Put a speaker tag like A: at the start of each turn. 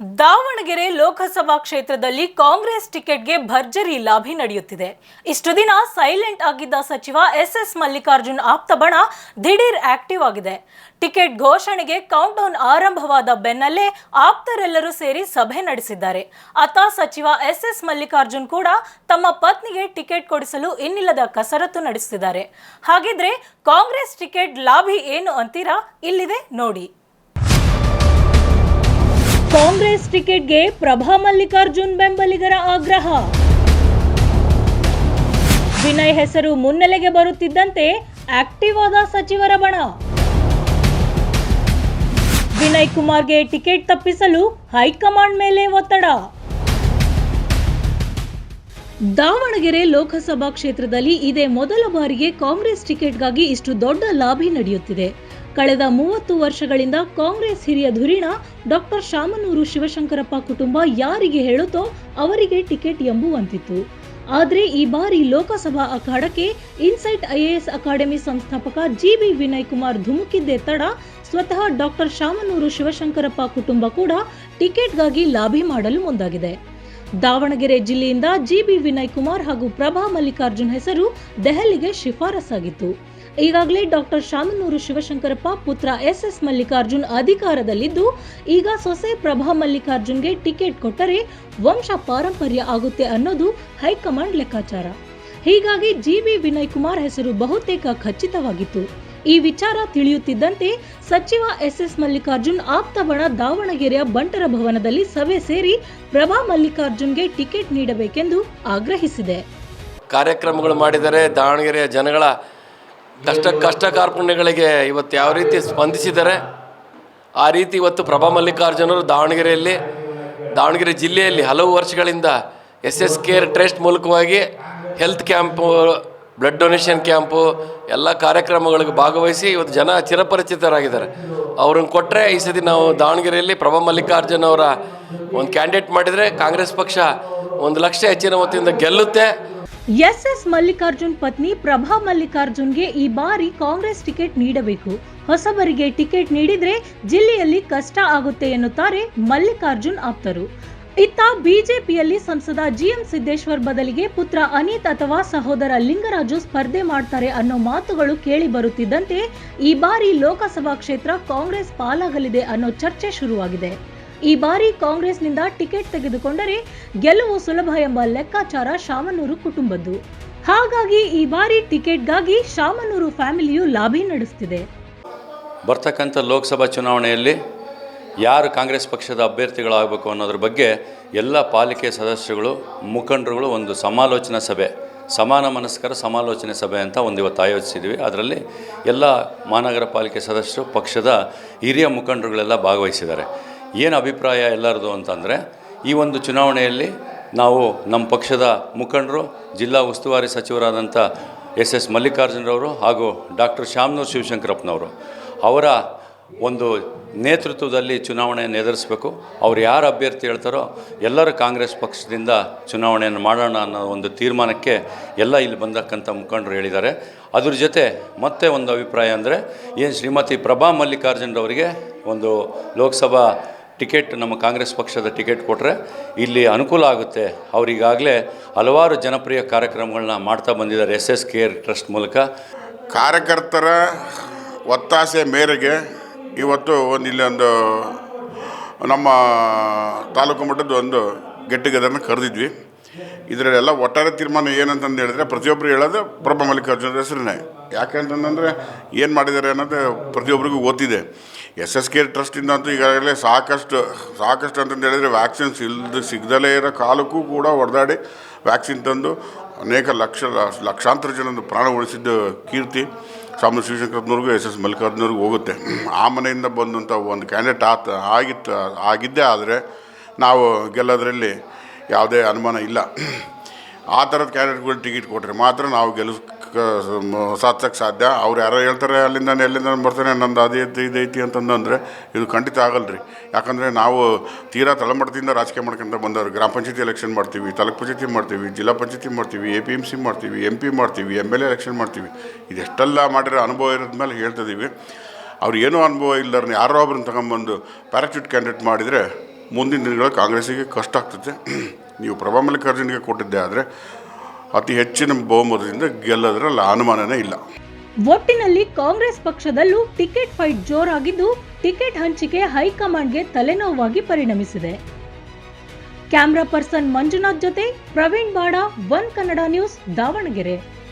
A: ದಾವಣಗೆರೆ ಲೋಕಸಭಾ ಕ್ಷೇತ್ರದಲ್ಲಿ ಕಾಂಗ್ರೆಸ್ ಟಿಕೆಟ್ಗೆ ಭರ್ಜರಿ ಲಾಭಿ ನಡೆಯುತ್ತಿದೆ. ಇಷ್ಟು ದಿನ ಸೈಲೆಂಟ್ ಆಗಿದ್ದ ಸಚಿವ ಎಸ್ ಎಸ್ ಮಲ್ಲಿಕಾರ್ಜುನ್ ಆಪ್ತ ಬಣ ದಿಢೀರ್ ಆಕ್ಟಿವ್ ಆಗಿದೆ. ಟಿಕೆಟ್ ಘೋಷಣೆಗೆ ಕೌಂಟ್ ಡೌನ್ ಆರಂಭವಾದ ಬೆನ್ನಲ್ಲೇ ಆಪ್ತರೆಲ್ಲರೂ ಸೇರಿ ಸಭೆ ನಡೆಸಿದ್ದಾರೆ. ಅತ ಸಚಿವ ಎಸ್ ಎಸ್ ಮಲ್ಲಿಕಾರ್ಜುನ್ ಕೂಡ ತಮ್ಮ ಪತ್ನಿಗೆ ಟಿಕೆಟ್ ಕೊಡಿಸಲು ಇನ್ನಿಲ್ಲದ ಕಸರತ್ತು ನಡೆಸುತ್ತಿದ್ದಾರೆ. ಹಾಗಿದ್ರೆ ಕಾಂಗ್ರೆಸ್ ಟಿಕೆಟ್ ಲಾಭಿ ಏನು ಅಂತೀರಾ? ಇಲ್ಲಿದೆ ನೋಡಿ. ಕಾಂಗ್ರೆಸ್ ಟಿಕೆಟ್ಗೆ ಪ್ರಭಾ ಮಲ್ಲಿಕಾರ್ಜುನ್ ಬೆಂಬಲಿಗರ ಆಗ್ರಹ. ವಿನಯ್ ಹೆಸರು ಮುನ್ನೆಲೆಗೆ ಬರುತ್ತಿದ್ದಂತೆ ಆಕ್ಟಿವ್ ಆದ ಸಚಿವರ ಬಣ. ವಿನಯ್ ಕುಮಾರ್ಗೆ ಟಿಕೆಟ್ ತಪ್ಪಿಸಲು ಹೈಕಮಾಂಡ್ ಮೇಲೆ ಒತ್ತಡ. ದಾವಣಗೆರೆ ಲೋಕಸಭಾ ಕ್ಷೇತ್ರದಲ್ಲಿ ಇದೇ ಮೊದಲ ಬಾರಿಗೆ ಕಾಂಗ್ರೆಸ್ ಟಿಕೆಟ್ಗಾಗಿ ಇಷ್ಟು ದೊಡ್ಡ ಲಾಭಿ ನಡೆಯುತ್ತಿದೆ. ಕಳೆದ ಮೂವತ್ತು ವರ್ಷಗಳಿಂದ ಕಾಂಗ್ರೆಸ್ ಹಿರಿಯ ಧುರೀಣ ಡಾಕ್ಟರ್ ಶಾಮನೂರು ಶಿವಶಂಕರಪ್ಪ ಕುಟುಂಬ ಯಾರಿಗೆ ಹೇಳುತ್ತೋ ಅವರಿಗೆ ಟಿಕೆಟ್ ಎಂಬುವಂತಿತ್ತು. ಆದರೆ ಈ ಬಾರಿ ಲೋಕಸಭಾ ಅಖಾಡಕ್ಕೆ ಇನ್ಸೈಟ್ ಐಎಎಸ್ ಅಕಾಡೆಮಿ ಸಂಸ್ಥಾಪಕ ಜಿಬಿ ವಿನಯ್ ಕುಮಾರ್ ಧುಮುಕಿದ್ದೇ ತಡ ಸ್ವತಃ ಡಾಕ್ಟರ್ ಶಾಮನೂರು ಶಿವಶಂಕರಪ್ಪ ಕುಟುಂಬ ಕೂಡ ಟಿಕೆಟ್ಗಾಗಿ ಲಾಬಿ ಮಾಡಲು ಮುಂದಾಗಿದೆ. ದಾವಣಗೆರೆ ಜಿಲ್ಲೆಯಿಂದ ಜಿಬಿ ವಿನಯ್ ಕುಮಾರ್ ಹಾಗೂ ಪ್ರಭಾ ಮಲ್ಲಿಕಾರ್ಜುನ್ ಹೆಸರು ದೆಹಲಿಗೆ ಶಿಫಾರಸಾಗಿತ್ತು. ಈಗಾಗಲೇ ಡಾಕ್ಟರ್ ಶಾಮನೂರು ಶಿವಶಂಕರಪ್ಪ ಪುತ್ರ ಎಸ್ ಎಸ್ ಮಲ್ಲಿಕಾರ್ಜುನ್ ಅಧಿಕಾರದಲ್ಲಿದ್ದು, ಈಗ ಸೊಸೆ ಪ್ರಭಾ ಮಲ್ಲಿಕಾರ್ಜುನ್ಗೆ ಟಿಕೆಟ್ ಕೊಟ್ಟರೆ ವಂಶ ಪಾರಂಪರ್ಯ ಆಗುತ್ತೆ ಅನ್ನೋದು ಹೈಕಮಾಂಡ್ ಲೆಕ್ಕಾಚಾರ. ಹೀಗಾಗಿ ಜಿಬಿ ವಿನಯ್ ಕುಮಾರ್ ಹೆಸರು ಬಹುತೇಕ ಖಚಿತವಾಗಿತ್ತು. ಈ ವಿಚಾರ ತಿಳಿಯುತ್ತಿದ್ದಂತೆ ಸಚಿವ ಎಸ್ ಎಸ್ ಮಲ್ಲಿಕಾರ್ಜುನ್ ಆಪ್ತಬಣ ದಾವಣಗೆರೆಯ ಬಂಟರ ಭವನದಲ್ಲಿ ಸಭೆ ಸೇರಿ ಪ್ರಭಾ ಮಲ್ಲಿಕಾರ್ಜುನ್ಗೆ ಟಿಕೆಟ್ ನೀಡಬೇಕೆಂದು ಆಗ್ರಹಿಸಿದೆ.
B: ಕಾರ್ಯಕ್ರಮಗಳು ಮಾಡಿದರೆ ದಾವಣಗೆರೆಯ ಜನಗಳ ಕಷ್ಟ ಕಷ್ಟ ಕಾರ್ಪಣ್ಯಗಳಿಗೆ ಇವತ್ತು ಯಾವ ರೀತಿ ಸ್ಪಂದಿಸಿದ್ದಾರೆ ಆ ರೀತಿ ಇವತ್ತು ಪ್ರಭಾ ಮಲ್ಲಿಕಾರ್ಜುನರು ದಾವಣಗೆರೆಯಲ್ಲಿ, ದಾವಣಗೆರೆ ಜಿಲ್ಲೆಯಲ್ಲಿ ಹಲವು ವರ್ಷಗಳಿಂದ ಎಸ್ ಎಸ್ ಕೇರ್ ಟ್ರಸ್ಟ್ ಮೂಲಕವಾಗಿ health camp, blood donation camp, ಎಲ್ಲ ಕಾರ್ಯಕ್ರಮಗಳಿಗೆ ಭಾಗವಹಿಸಿ ಇವತ್ತು ಜನ ಚಿರಪರಿಚಿತರಾಗಿದ್ದಾರೆ. ಅವ್ರನ್ನ ಕೊಟ್ಟರೆ ಈ ಸತಿ ನಾವು ದಾವಣಗೆರೆಯಲ್ಲಿ ಪ್ರಭಾ ಮಲ್ಲಿಕಾರ್ಜುನ್ ಅವರ ಒಂದು ಕ್ಯಾಂಡಿಡೇಟ್ ಮಾಡಿದರೆ ಕಾಂಗ್ರೆಸ್ ಪಕ್ಷ ಒಂದು ಲಕ್ಷ ಹೆಚ್ಚಿನ ವತಿಯಿಂದ ಗೆಲ್ಲುತ್ತೆ.
A: ಎಸ್ ಎಸ್ ಮಲ್ಲಿಕಾರ್ಜುನ್ ಪತ್ನಿ ಪ್ರಭಾ ಮಲ್ಲಿಕಾರ್ಜುನ್ಗೆ ಈ ಬಾರಿ ಕಾಂಗ್ರೆಸ್ ಟಿಕೆಟ್ ನೀಡಬೇಕು. ಹೊಸಬರಿಗೆ ಟಿಕೆಟ್ ನೀಡಿದ್ರೆ ಜಿಲ್ಲೆಯಲ್ಲಿ ಕಷ್ಟ ಆಗುತ್ತೆ ಎನ್ನುತ್ತಾರೆ ಮಲ್ಲಿಕಾರ್ಜುನ್ ಆಪ್ತರು. ಇತ್ತ ಬಿಜೆಪಿಯಲ್ಲಿ ಸಂಸದ ಜಿಎಂ ಸಿದ್ದೇಶ್ವರ್ ಬದಲಿಗೆ ಪುತ್ರ ಅನಿತ್ ಅಥವಾ ಸಹೋದರ ಲಿಂಗರಾಜು ಸ್ಪರ್ಧೆ ಮಾಡ್ತಾರೆ ಅನ್ನೋ ಮಾತುಗಳು ಕೇಳಿ ಬರುತ್ತಿದ್ದಂತೆ ಈ ಬಾರಿ ಲೋಕಸಭಾ ಕ್ಷೇತ್ರ ಕಾಂಗ್ರೆಸ್ ಪಾಲಾಗಲಿದೆ ಅನ್ನೋ ಚರ್ಚೆ ಶುರುವಾಗಿದೆ. ಈ ಬಾರಿ ಕಾಂಗ್ರೆಸ್ನಿಂದ ಟಿಕೆಟ್ ತೆಗೆದುಕೊಂಡರೆ ಗೆಲುವು ಸುಲಭ ಎಂಬ ಲೆಕ್ಕಾಚಾರ ಶಾಮನೂರು ಕುಟುಂಬದ್ದು. ಹಾಗಾಗಿ ಈ ಬಾರಿ ಟಿಕೆಟ್ಗಾಗಿ ಶಾಮನೂರು ಫ್ಯಾಮಿಲಿಯು ಲಾಬಿ ನಡೆಸುತ್ತಿದೆ
C: ಬರ್ತಕ್ಕಂಥ ಲೋಕಸಭಾ ಚುನಾವಣೆಯಲ್ಲಿ ಯಾರು ಕಾಂಗ್ರೆಸ್ ಪಕ್ಷದ ಅಭ್ಯರ್ಥಿಗಳಾಗಬೇಕು ಅನ್ನೋದ್ರ ಬಗ್ಗೆ ಎಲ್ಲ ಪಾಲಿಕೆ ಸದಸ್ಯರುಗಳು, ಮುಖಂಡರುಗಳು ಒಂದು ಸಮಾಲೋಚನಾ ಸಭೆ, ಸಮಾನ ಮನಸ್ಕರ ಸಮಾಲೋಚನೆ ಸಭೆ ಅಂತ ಒಂದು ಇವತ್ತು ಆಯೋಜಿಸಿದ್ವಿ ಅದರಲ್ಲಿ ಎಲ್ಲ ಮಹಾನಗರ ಪಾಲಿಕೆ ಸದಸ್ಯರು, ಪಕ್ಷದ ಹಿರಿಯ ಮುಖಂಡರುಗಳೆಲ್ಲ ಭಾಗವಹಿಸಿದ್ದಾರೆ. ಏನು ಅಭಿಪ್ರಾಯ ಎಲ್ಲರದು ಅಂತಂದರೆ, ಈ ಒಂದು ಚುನಾವಣೆಯಲ್ಲಿ ನಾವು ನಮ್ಮ ಪಕ್ಷದ ಮುಖಂಡರು, ಜಿಲ್ಲಾ ಉಸ್ತುವಾರಿ ಸಚಿವರಾದಂಥ ಎಸ್ ಎಸ್ ಮಲ್ಲಿಕಾರ್ಜುನರವರು ಹಾಗೂ ಡಾಕ್ಟರ್ ಶ್ಯಾಮ್ನೂರ್ ಶಿವಶಂಕರಪ್ಪನವರು, ಅವರ ಒಂದು ನೇತೃತ್ವದಲ್ಲಿ ಚುನಾವಣೆಯನ್ನು ಎದುರಿಸಬೇಕು. ಅವ್ರು ಯಾರು ಅಭ್ಯರ್ಥಿ ಹೇಳ್ತಾರೋ ಎಲ್ಲರೂ ಕಾಂಗ್ರೆಸ್ ಪಕ್ಷದಿಂದ ಚುನಾವಣೆಯನ್ನು ಮಾಡೋಣ ಅನ್ನೋ ಒಂದು ತೀರ್ಮಾನಕ್ಕೆ ಎಲ್ಲ ಇಲ್ಲಿ ಬಂದಕ್ಕಂಥ ಮುಖಂಡರು ಹೇಳಿದ್ದಾರೆ. ಅದ್ರ ಜೊತೆ ಮತ್ತೆ ಒಂದು ಅಭಿಪ್ರಾಯ ಅಂದರೆ, ಏನು ಶ್ರೀಮತಿ ಪ್ರಭಾ ಮಲ್ಲಿಕಾರ್ಜುನರವರಿಗೆ ಒಂದು ಲೋಕಸಭಾ ಟಿಕೆಟ್, ನಮ್ಮ ಕಾಂಗ್ರೆಸ್ ಪಕ್ಷದ ಟಿಕೆಟ್ ಕೊಟ್ಟರೆ ಇಲ್ಲಿ ಅನುಕೂಲ ಆಗುತ್ತೆ. ಅವರಿಗಾಗಲೇ ಹಲವಾರು ಜನಪ್ರಿಯ ಕಾರ್ಯಕ್ರಮಗಳನ್ನ ಮಾಡ್ತಾ ಬಂದಿದ್ದಾರೆ ಎಸ್ ಎಸ್ ಕೇರ್ ಟ್ರಸ್ಟ್ ಮೂಲಕ.
D: ಕಾರ್ಯಕರ್ತರ ಒತ್ತಾಸೆ ಮೇರೆಗೆ ಇವತ್ತು ಒಂದು ಇಲ್ಲೊಂದು ನಮ್ಮ ತಾಲೂಕು ಮಟ್ಟದ ಒಂದು ಗೆಟ್ ಟುಗೆದರ್ನ ಕರೆದಿದ್ವಿ. ಇದರಲ್ಲೆಲ್ಲ ಒಟ್ಟಾರೆ ತೀರ್ಮಾನ ಏನಂತಂದು ಹೇಳಿದ್ರೆ ಪ್ರತಿಯೊಬ್ಬರು ಹೇಳೋದು ಪ್ರಭ ಮಲ್ಲಿಕಾರ್ಜುನ ಹೆಸರನ್ನೇ ಅಂತಂದ್ರೆ ಏನು ಮಾಡಿದ್ದಾರೆ ಅನ್ನೋದು ಪ್ರತಿಯೊಬ್ಬರಿಗೂ ಗೊತ್ತಿದೆ. ಎಸ್ ಎಸ್ ಕೆ ಟ್ರಸ್ಟಿಂದ ಅಂತೂ ಈಗಾಗಲೇ ಸಾಕಷ್ಟು ಸಾಕಷ್ಟು ಅಂತಂದು ಹೇಳಿದರೆ ವ್ಯಾಕ್ಸಿನ್ಸ್ ಇಲ್ದು ಸಿಗದಲೇ ಇರೋ ಕಾಲಕ್ಕೂ ಕೂಡ ಹೊಡೆದಾಡಿ ವ್ಯಾಕ್ಸಿನ್ ತಂದು ಅನೇಕ ಲಕ್ಷ, ಲಕ್ಷಾಂತರ ಜನದ ಪ್ರಾಣ ಉಳಿಸಿದ್ದು ಕೀರ್ತಿ ಸ್ವಾಮಿ ಶಿವಶಂಕರ್ನವ್ರಿಗೂ ಎಸ್ ಎಸ್ ಮಲ್ಲಿಕಾರ್ಜುನವ್ರಿಗೂ ಹೋಗುತ್ತೆ. ಆ ಮನೆಯಿಂದ ಬಂದಂಥ ಒಂದು ಕ್ಯಾಂಡಿಡೇಟ್ ಆತ ಆಗಿತ್ತು, ಆಗಿದ್ದೇ ಆದರೆ ನಾವು ಗೆಲ್ಲೋದ್ರಲ್ಲಿ ಯಾವುದೇ ಅನುಮಾನ ಇಲ್ಲ. ಆ ಥರದ ಕ್ಯಾಂಡಿಡೇಟ್ಗಳು ಟಿಕೆಟ್ ಕೊಟ್ಟರೆ ಮಾತ್ರ ನಾವು ಗೆಲ್ಲಿಸ್ ಸಾಧಿಸೋಕ್ಕೆ ಸಾಧ್ಯ. ಅವ್ರು ಯಾರೋ ಹೇಳ್ತಾರೆ ಅಲ್ಲಿಂದ ಎಲ್ಲಿಂದ ಬರ್ತಾನೆ, ನಂದು ಅದೇ ಇದೈತಿ ಅಂತಂದ್ರೆ ಇದು ಖಂಡಿತ ಆಗಲ್ಲ ರೀ. ಯಾಕಂದರೆ ನಾವು ತೀರಾ ತಳಮಟ್ಟದಿಂದ ರಾಜಕೀಯ ಮಾಡ್ಕೊಂತ ಬಂದವರು, ಗ್ರಾಮ ಪಂಚಾಯತಿ ಎಲೆಕ್ಷನ್ ಮಾಡ್ತೀವಿ, ತಾಲೂಕ್ ಪಂಚಾಯತಿ ಮಾಡ್ತೀವಿ, ಜಿಲ್ಲಾ ಪಂಚಾಯತಿ ಮಾಡ್ತೀವಿ, ಎ ಪಿ ಎಂ ಸಿ ಮಾಡ್ತೀವಿ ಎಂ ಪಿ ಮಾಡ್ತೀವಿ ಎಂ ಎಲ್ ಎ ಎಲೆಕ್ಷನ್ ಮಾಡ್ತೀವಿ. ಇದೆಷ್ಟೆಲ್ಲ ಮಾಡಿರೋ ಅನುಭವ ಇರೋದ ಮೇಲೆ ಹೇಳ್ತಿದ್ದೀವಿ ಅವ್ರು ಏನೂ ಅನುಭವ ಇಲ್ಲರನ್ನ ಯಾರೋ ಒಬ್ರನ್ನ ತಗೊಂಬಂದು ಪ್ಯಾರಾಚೂಟ್ ಕ್ಯಾಂಡಿಡೇಟ್ ಮಾಡಿದರೆ ಮುಂದಿನ ದಿನಗಳ ಕಾಂಗ್ರೆಸ್ಸಿಗೆ ಕಷ್ಟ ಆಗ್ತದೆ. ನೀವು ಪ್ರಭಾ ಮಲ್ಲಿಕಾರ್ಜುನ್ಗೆ ಕೊಟ್ಟಿದ್ದೆ ಆದರೆ ಅತಿ ಹೆಚ್ಚಿನ ಬಹುಮತದಿಂದ ಗೆಲ್ಲೋದ್ರಲ್ಲಿ ಅನುಮಾನನೇ ಇಲ್ಲ.
A: ಒಟ್ಟಿನಲ್ಲಿ ಕಾಂಗ್ರೆಸ್ ಪಕ್ಷದಲ್ಲೂ ಟಿಕೆಟ್ ಫೈಟ್ ಜೋರಾಗಿದ್ದು ಟಿಕೆಟ್ ಹಂಚಿಕೆ ಹೈಕಮಾಂಡ್ಗೆ ತಲೆನೋವಾಗಿ ಪರಿಣಮಿಸಿದೆ. ಕ್ಯಾಮ್ರಾ ಪರ್ಸನ್ ಮಂಜುನಾಥ್ ಜೊತೆ ಪ್ರವೀಣ್ ಬಾಡ, ಒನ್ ಕನ್ನಡ ನ್ಯೂಸ್, ದಾವಣಗೆರೆ.